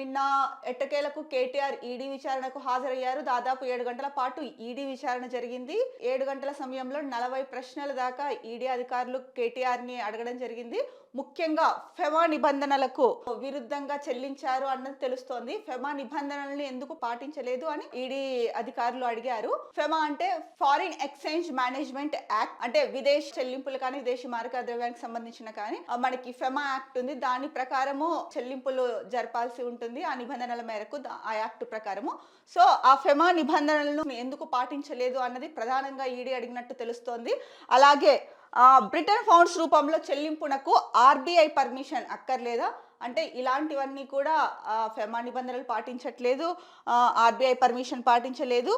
నిన్న ఎట్టకేలకు కేటీఆర్ ఈడీ విచారణకు హాజరయ్యారు. దాదాపు ఏడు గంటల పాటు ఈడీ విచారణ జరిగింది. ఏడు గంటల సమయంలో నలభై ప్రశ్నల దాకా ఈడీ అధికారులు కేటీఆర్ని అడగడం జరిగింది. ముఖ్యంగా ఫెమా నిబంధనలకు విరుద్ధంగా చెల్లించారు అన్నది తెలుస్తోంది. ఫెమా నిబంధనల్ని ఎందుకు పాటించలేదు అని ఈడీ అధికారులు అడిగారు. ఫెమా అంటే ఫారిన్ ఎక్స్చేంజ్ మేనేజ్మెంట్ యాక్ట్ అంటే విదేశీ చెల్లింపులు కానీ విదేశీ మారక ద్రవ్యానికి సంబంధించిన కానీ మనకి ఫెమా యాక్ట్ ఉంది. దాని ప్రకారము చెల్లింపులు జరపాల్సి ఉంటుంది. ఆ నిబంధనల మేరకు ఆ యాక్ట్ ప్రకారము. సో ఆ ఫెమా నిబంధనలను ఎందుకు పాటించలేదు అన్నది ప్రధానంగా ఈడీ అడిగినట్టు తెలుస్తోంది. అలాగే బ్రిటన్ ఫౌండ్స్ రూపంలో చెల్లింపునకు ఆర్బీఐ పర్మిషన్ అక్కర్లేదా? అంటే ఇలాంటివన్నీ కూడా ఫెమా నిబంధనలు పాటించట్లేదు ఆర్బీఐ పర్మిషన్ పాటించలేదు.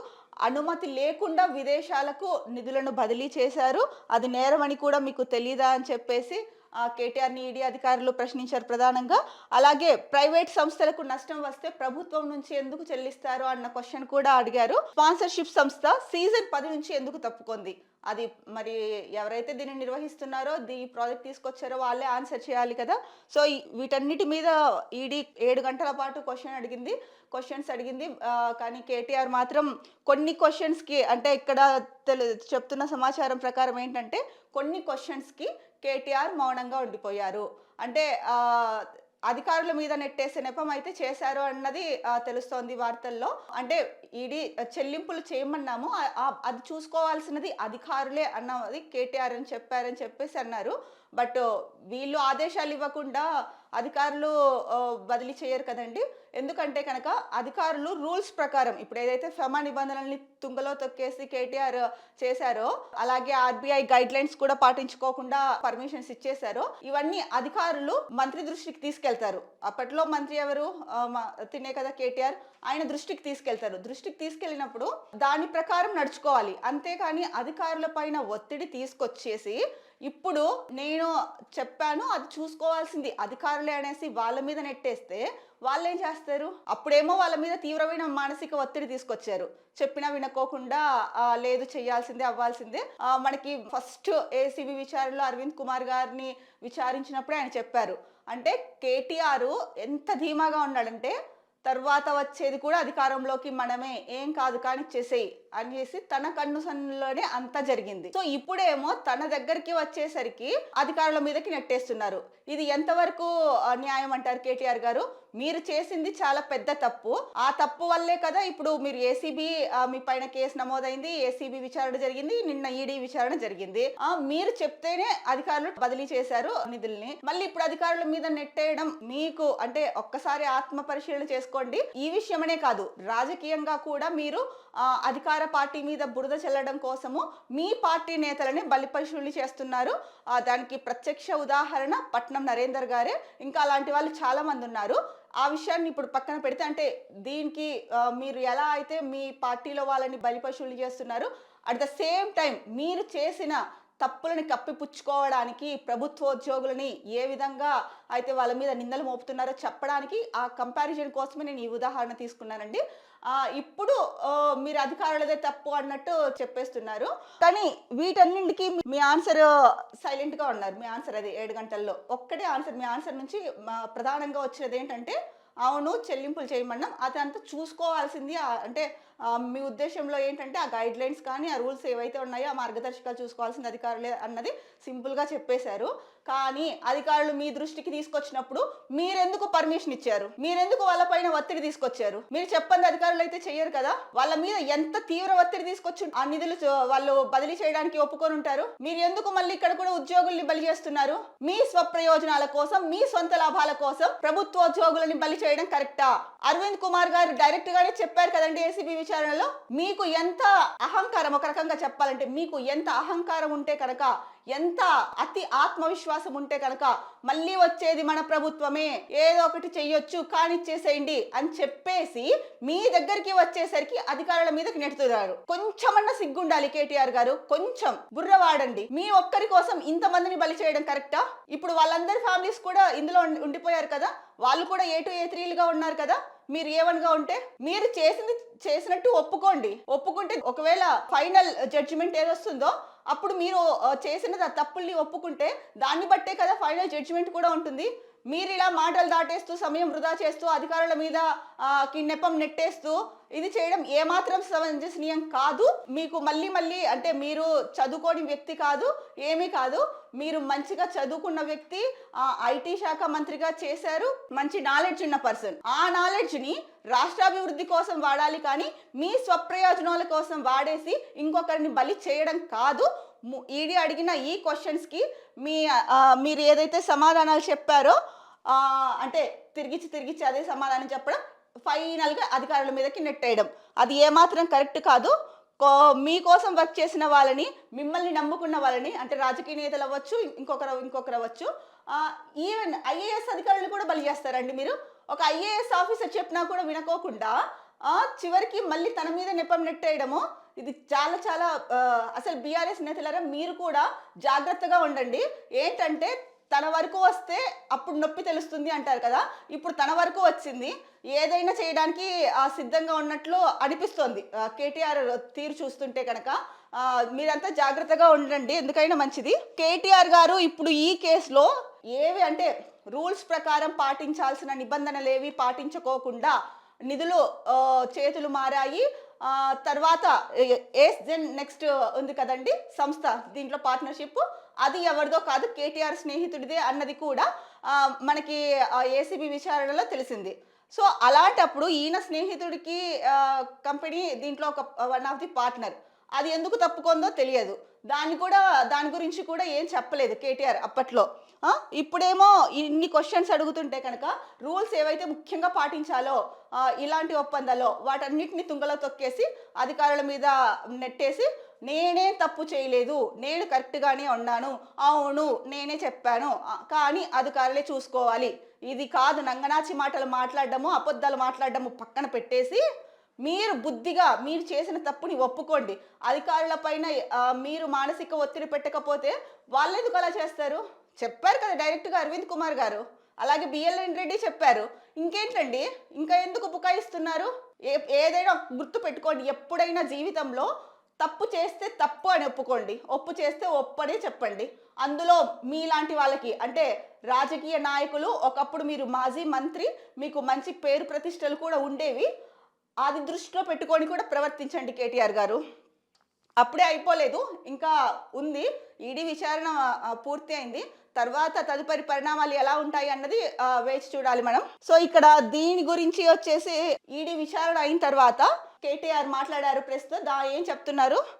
అనుమతి లేకుండా విదేశాలకు నిధులను బదిలీ చేశారు. అది నేరమని కూడా మీకు తెలీదా అని చెప్పేసి కేటీఆర్ని ఈడీ అధికారులు ప్రశ్నించారు ప్రధానంగా. అలాగే ప్రైవేట్ సంస్థలకు నష్టం వస్తే ప్రభుత్వం నుంచి ఎందుకు చెల్లిస్తారు అన్న క్వశ్చన్ కూడా అడిగారు. స్పాన్సర్షిప్ సంస్థ సీజన్ పది నుంచి ఎందుకు తప్పుకుంది? అది మరి ఎవరైతే దీన్ని నిర్వహిస్తున్నారో దీ ప్రాజెక్ట్ తీసుకొచ్చారో వాళ్ళే ఆన్సర్ చేయాలి కదా. సో వీటన్నిటి మీద ఈడీ ఏడు గంటల పాటు క్వశ్చన్ అడిగింది. క్వశ్చన్స్ అడిగింది. కానీ కేటీఆర్ మాత్రం కొన్ని క్వశ్చన్స్కి అంటే ఇక్కడ తెలు చెప్తున్న సమాచారం ప్రకారం ఏంటంటే కొన్ని క్వశ్చన్స్కి కేటీఆర్ మౌనంగా ఉండిపోయారు. అంటే అధికారుల మీద నెట్టేసే నెపం అయితే చేశారు అన్నది తెలుస్తోంది వార్తల్లో. అంటే ఈడీ చెల్లింపులు చేయమన్నాము అది చూసుకోవాల్సినది అధికారులే అన్నది కేటీఆర్ అని చెప్పారని చెప్పేసి అన్నారు. బట్ వీళ్ళు ఆదేశాలు ఇవ్వకుండా అధికారులు బదిలీ చేయరు కదండి. ఎందుకంటే కనుక అధికారులు రూల్స్ ప్రకారం ఇప్పుడు ఏదైతే ఫెమా నిబంధనల్ని తుంగలో తొక్కేసి కేటీఆర్ చేశారో అలాగే ఆర్బీఐ గైడ్ లైన్స్ కూడా పాటించుకోకుండా పర్మిషన్స్ ఇచ్చేశారో ఇవన్నీ అధికారులు మంత్రి దృష్టికి తీసుకెళ్తారు. అప్పట్లో మంత్రి ఎవరు? తినే కదా కేటీఆర్. ఆయన దృష్టికి తీసుకెళ్తారు. దృష్టికి తీసుకెళ్ళినప్పుడు దాని ప్రకారం నడుచుకోవాలి. అంతేకాని అధికారుల పైన ఒత్తిడి తీసుకొచ్చేసి ఇప్పుడు నేను చెప్పాను అది చూసుకోవాల్సింది అధికారులే అనేసి వాళ్ళ మీద నెట్టేస్తే వాళ్ళు ఏం చేస్తారు? అప్పుడేమో వాళ్ళ మీద తీవ్రమైన మానసిక ఒత్తిడి తీసుకొచ్చారు. చెప్పినా వినకోకుండా లేదు చేయాల్సిందే అవ్వాల్సిందే. మనకి ఫస్ట్ ఏసీబీ విచారణలో అరవింద్ కుమార్ గారిని విచారించినప్పుడే ఆయన చెప్పారు. అంటే కేటీఆర్ ఎంత ధీమాగా ఉన్నాడంటే తర్వాత వచ్చేది కూడా అధికారంలోకి మనమే ఏం కాదు కానీ చేసేయి అని చేసి తన కన్ను సన్నులోనే అంతా జరిగింది. సో ఇప్పుడేమో తన దగ్గరికి వచ్చేసరికి అధికారుల మీదకి నెట్టేస్తున్నారు. ఇది ఎంతవరకు న్యాయం అంటారు కేటీఆర్ గారు? మీరు చేసింది చాలా పెద్ద తప్పు. ఆ తప్పు వల్లే కదా ఇప్పుడు మీరు ఏసీబీ మీ పైన కేసు నమోదైంది ఏసీబీ విచారణ జరిగింది నిన్న ఈడీ విచారణ జరిగింది. మీరు చెప్తేనే అధికారులు బదిలీ చేశారు నిధుల్ని. మళ్ళీ ఇప్పుడు అధికారుల మీద నెట్టేయడం మీకు అంటే ఒక్కసారి ఆత్మ పరిశీలన చేసుకోండి. ఈ విషయమనే కాదు రాజకీయంగా కూడా మీరు అధికార పార్టీ మీద బురద చల్లడం కోసము మీ పార్టీ నేతలని బలిపశువులు చేస్తున్నారు. దానికి ప్రత్యక్ష ఉదాహరణ పట్నం నరేందర్ గారే. ఇంకా అలాంటి వాళ్ళు చాలా మంది ఉన్నారు. ఆ విషయాన్ని ఇప్పుడు పక్కన పెడితే అంటే దీనికి మీరు ఎలా అయితే మీ పార్టీలో వాళ్ళని బలిపశువులు చేస్తున్నారు అట్ ద సేమ్ టైం మీరు చేసిన తప్పులని కప్పిపుచ్చుకోవడానికి ప్రభుత్వోద్యోగులని ఏ విధంగా అయితే వాళ్ళ మీద నిందలు మోపుతున్నారో చెప్పడానికి ఆ కంపారిజన్ కోసమే నేను ఈ ఉదాహరణ తీసుకున్నానండి. ఇప్పుడు మీరు అధికారులదే తప్పు అన్నట్టు చెప్పేస్తున్నారు. కానీ వీటన్నింటికి మీ ఆన్సర్ సైలెంట్గా ఉన్నారు. మీ ఆన్సర్ అది ఏడు గంటల్లో. ఒక్కటే ఆన్సర్ మీ ఆన్సర్ నుంచి మా ప్రధానంగా వచ్చినది ఏంటంటే అవును చెల్లింపులు చేయమన్నాం. అదంతా చూసుకోవాల్సింది అంటే మీ ఉద్దేశంలో ఏంటంటే ఆ గైడ్ లైన్స్ కానీ ఆ రూల్స్ ఏవైతే ఉన్నాయో ఆ మార్గదర్శకాలు చూసుకోవాల్సింది అధికారులే అన్నది సింపుల్గా చెప్పేశారు. కానీ అధికారులు మీ దృష్టికి తీసుకొచ్చినప్పుడు మీరెందుకు పర్మిషన్ ఇచ్చారు? మీరెందుకు వాళ్ళపైన ఒత్తిడి తీసుకొచ్చారు? మీరు చెప్పండి అధికారులు అయితే చెయ్యరు కదా? వాళ్ళ మీద ఎంత తీవ్ర ఒత్తిడి తీసుకొచ్చి ఆ నిధులు వాళ్ళు బదిలీ చేయడానికి ఒప్పుకొని ఉంటారు? మీరు ఎందుకు మళ్ళీ ఇక్కడ కూడా ఉద్యోగుల్ని బలి చేస్తున్నారు? మీ స్వప్రయోజనాల కోసం మీ సొంత లాభాల కోసం ప్రభుత్వ ఉద్యోగులని బలి చేయడం కరెక్టా? అరవింద్ కుమార్ గారు డైరెక్ట్ గానే చెప్పారు కదండి ఏసీబీ విచారణలో? మీకు ఎంత అహంకారం ఒక రకంగా చెప్పాలంటే మీకు ఎంత అహంకారం ఉంటే కనుక ఎంత అతి ఆత్మవిశ్వాసం ఉంటే కనుక మళ్ళీ వచ్చేది మన ప్రభుత్వమే. ఏదో ఒకటి చెయ్యొచ్చు కానిచ్చేసేయండి అని చెప్పేసి మీ దగ్గరికి వచ్చేసరికి అధికారుల మీదకి నెడుతున్నారు కొంచెమన్నా సిగ్గుండాలి కేటీఆర్ గారు కొంచెం. బుర్ర వాడండి. మీ ఒక్కరి కోసం ఇంతమందిని బలి చేయడం కరెక్టా? ఇప్పుడు వాళ్ళందరి ఫ్యామిలీస్ కూడా ఇందులో ఉండిపోయారు కదా. వాళ్ళు కూడా ఏ టూ ఏ త్రీలుగా ఉన్నారు కదా. మీరు ఏవన్గా ఉంటే మీరు చేసింది చేసినట్టు ఒప్పుకోండి. ఒప్పుకుంటే ఒకవేళ ఫైనల్ జడ్జిమెంట్ ఏదొస్తుందో అప్పుడు మీరు చేసిన తప్పుల్ని ఒప్పుకుంటే దాన్ని బట్టే కదా ఫైనల్ జడ్జిమెంట్ కూడా ఉంటుంది. మీరు ఇలా మాటలు దాటేస్తూ సమయం వృధా చేస్తూ అధికారుల మీద కి నెపం నెట్టేస్తూ ఇది చేయడం ఏమాత్రం సమంజసనీయం కాదు. మీకు మళ్ళీ మళ్ళీ అంటే మీరు చదువుకోని వ్యక్తి కాదు ఏమీ కాదు. మీరు మంచిగా చదువుకున్న వ్యక్తి ఐటీ శాఖ మంత్రిగా చేశారు. మంచి నాలెడ్జ్ ఉన్న పర్సన్ ఆ నాలెడ్జ్ని రాష్ట్రాభివృద్ధి కోసం వాడాలి కానీ మీ స్వప్రయోజనాల కోసం వాడేసి ఇంకొకరిని బలి చేయడం కాదు. ఈడీ అడిగిన ఈ క్వశ్చన్స్కి మీ మీరు ఏదైతే సమాధానాలు చెప్పారో అంటే తిరిగిచ్చి తిరిగిచ్చి అదే సమాధానం చెప్పడం ఫైనల్గా అధికారుల మీదకి నెట్టేయడం. అది ఏమాత్రం కరెక్ట్ కాదు. కో- మీకోసం వర్క్ చేసిన వాళ్ళని మిమ్మల్ని నమ్ముకున్న వాళ్ళని అంటే రాజకీయ నేతలు అవ్వచ్చు ఇంకొకరు ఇంకొకరు అవ్వచ్చు ఈవెన్ ఐఏఎస్ అధికారులు కూడా బలి చేస్తారండి మీరు. ఒక ఐఏఎస్ ఆఫీసర్ చెప్పినా కూడా వినుకోకుండా చివరికి మళ్ళీ తన మీద నెప్పం నెట్టేయడము ఇది చాలా చాలా అసలు బీఆర్ఎస్ నేతలారా మీరు కూడా జాగ్రత్తగా ఉండండి. ఏంటంటే తన వరకు వస్తే అప్పుడు నొప్పి తెలుస్తుంది అంటారు కదా. ఇప్పుడు తన వరకు వచ్చింది. ఏదైనా చేయడానికి సిద్ధంగా ఉన్నట్లు అనిపిస్తోంది. కేటీఆర్ తీరు చూస్తుంటే కనుక మీరంతా జాగ్రత్తగా ఉండండి. ఎందుకైనా మంచిది. కేటీఆర్ గారు ఇప్పుడు ఈ కేసులో ఏవి అంటే రూల్స్ ప్రకారం పాటించాల్సిన నిబంధనలు ఏవి పాటించుకోకుండా నిధులు చేతులు మారాయి. తర్వాత ఏస్ జెన్ నెక్స్ట్ ఉంది కదండి సంస్థ దీంట్లో పార్ట్నర్షిప్. అది ఎవరిదో కాదు కేటీఆర్ స్నేహితుడిదే అన్నది కూడా మనకి ఏసీబీ విచారణలో తెలిసింది. సో అలాంటప్పుడు ఈయన స్నేహితుడికి కంపెనీ దీంట్లో ఒక వన్ ఆఫ్ ది పార్ట్నర్. అది ఎందుకు తప్పుకుందో తెలియదు. దాన్ని కూడా దాని గురించి కూడా ఏం చెప్పలేదు కేటీఆర్ అప్పట్లో. ఇప్పుడేమో ఇన్ని క్వశ్చన్స్ అడుగుతుంటే కనుక రూల్స్ ఏవైతే ముఖ్యంగా పాటించాలో ఇలాంటి ఒప్పందాలో వాటన్నిటిని తుంగలో తొక్కేసి అధికారుల మీద నెట్టేసి నేనే తప్పు చేయలేదు నేను కరెక్ట్గానే ఉన్నాను అవును నేనే చెప్పాను కానీ అధికారులే చూసుకోవాలి. ఇది కాదు నంగనాచి మాటలు మాట్లాడడము అబద్ధాలు మాట్లాడడము పక్కన పెట్టేసి మీరు బుద్ధిగా మీరు చేసిన తప్పుని ఒప్పుకోండి. అధికారుల పైన మీరు మానసిక ఒత్తిడి పెట్టకపోతే వాళ్ళు ఎందుకు అలా చేస్తారు? చెప్పారు కదా డైరెక్ట్గా అరవింద్ కుమార్ గారు. అలాగే బిఎల్ఎన్ రెడ్డి చెప్పారు. ఇంకేంటండి? ఇంకా ఎందుకు బుకాయిస్తున్నారు? ఏ ఏదైనా గుర్తు పెట్టుకోండి. ఎప్పుడైనా జీవితంలో తప్పు చేస్తే తప్పు అని ఒప్పుకోండి. ఒప్పు చేస్తే ఒప్పనే చెప్పండి. అందులో మీలాంటి వాళ్ళకి అంటే రాజకీయ నాయకులు ఒకప్పుడు మీరు మాజీ మంత్రి మీకు మంచి పేరు ప్రతిష్టలు కూడా ఉండేవి. అది దృష్టిలో పెట్టుకొని కూడా ప్రవర్తించండి కేటీఆర్ గారు. అప్పుడే అయిపోలేదు. ఇంకా ఉంది. ఈడీ విచారణ పూర్తి అయింది. తర్వాత తదుపరి పరిణామాలు ఎలా ఉంటాయి అన్నది వేచి చూడాలి మనం. సో ఇక్కడ దీని గురించి వచ్చేసి ఈడీ విచారణ అయిన తర్వాత కేటీఆర్ మాట్లాడారు ప్రెస్తో దా ఏం చెప్తున్నారు?